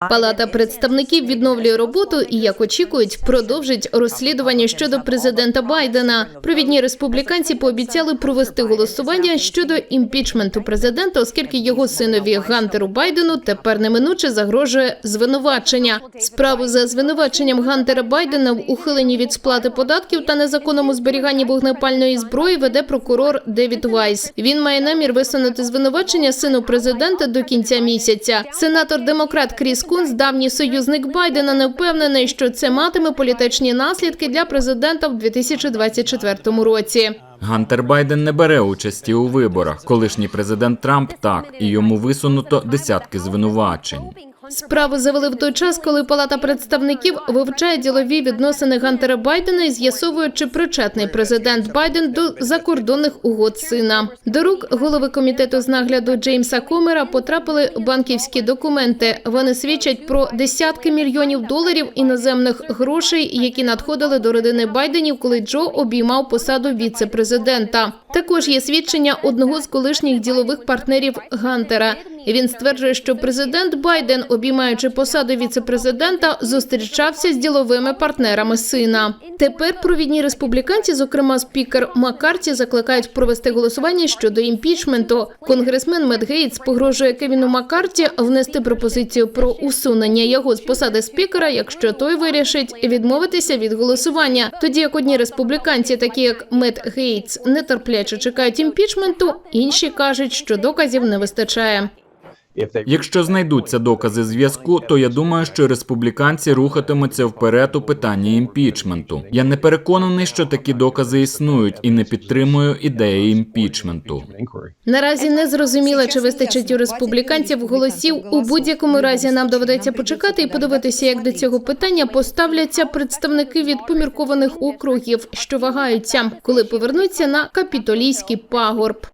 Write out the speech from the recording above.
Палата представників відновлює роботу і, як очікують, продовжить розслідування щодо президента Байдена. Провідні республіканці пообіцяли провести голосування щодо імпічменту президента, оскільки його синові Гантеру Байдену тепер неминуче загрожує звинувачення. Справу за звинуваченням Гантера Байдена в ухиленні від сплати податків та незаконному зберіганні вогнепальної зброї веде прокурор Девід Вайс. Він має намір висунути звинувачення сину президента до кінця місяця. Сенатор демократ Кріс Кунс, давній союзник Байдена, не впевнений, що це матиме політичні наслідки для президента в 2024 році. Гантер Байден не бере участі у виборах. Колишній президент Трамп так, і йому висунуто десятки звинувачень. Справу завели в той час, коли Палата представників вивчає ділові відносини Гантера Байдена і з'ясовує, чи причетний президент Байден до закордонних угод сина. До рук голови комітету з нагляду Джеймса Комера потрапили банківські документи. Вони свідчать про десятки мільйонів доларів іноземних грошей, які надходили до родини Байденів, коли Джо обіймав посаду віце-президента. Також є свідчення одного з колишніх ділових партнерів Гантера. Він стверджує, що президент Байден, обіймаючи посаду віце-президента, зустрічався з діловими партнерами сина. Тепер провідні республіканці, зокрема спікер Маккарті, закликають провести голосування щодо імпічменту. Конгресмен Мет Гейтс погрожує Кевіну Маккарті внести пропозицію про усунення його з посади спікера, якщо той вирішить відмовитися від голосування. Тоді як одні республіканці, такі як Мет Гейтс, нетерпляче чекають імпічменту, інші кажуть, що доказів не вистачає. Якщо знайдуться докази зв'язку, то я думаю, що республіканці рухатимуться вперед у питанні імпічменту. Я не переконаний, що такі докази існують, і не підтримую ідеї імпічменту. Наразі не зрозуміло, чи вистачить у республіканців голосів. У будь-якому разі нам доведеться почекати і подивитися, як до цього питання поставляться представники від поміркованих округів, що вагаються, коли повернуться на капітолійський пагорб.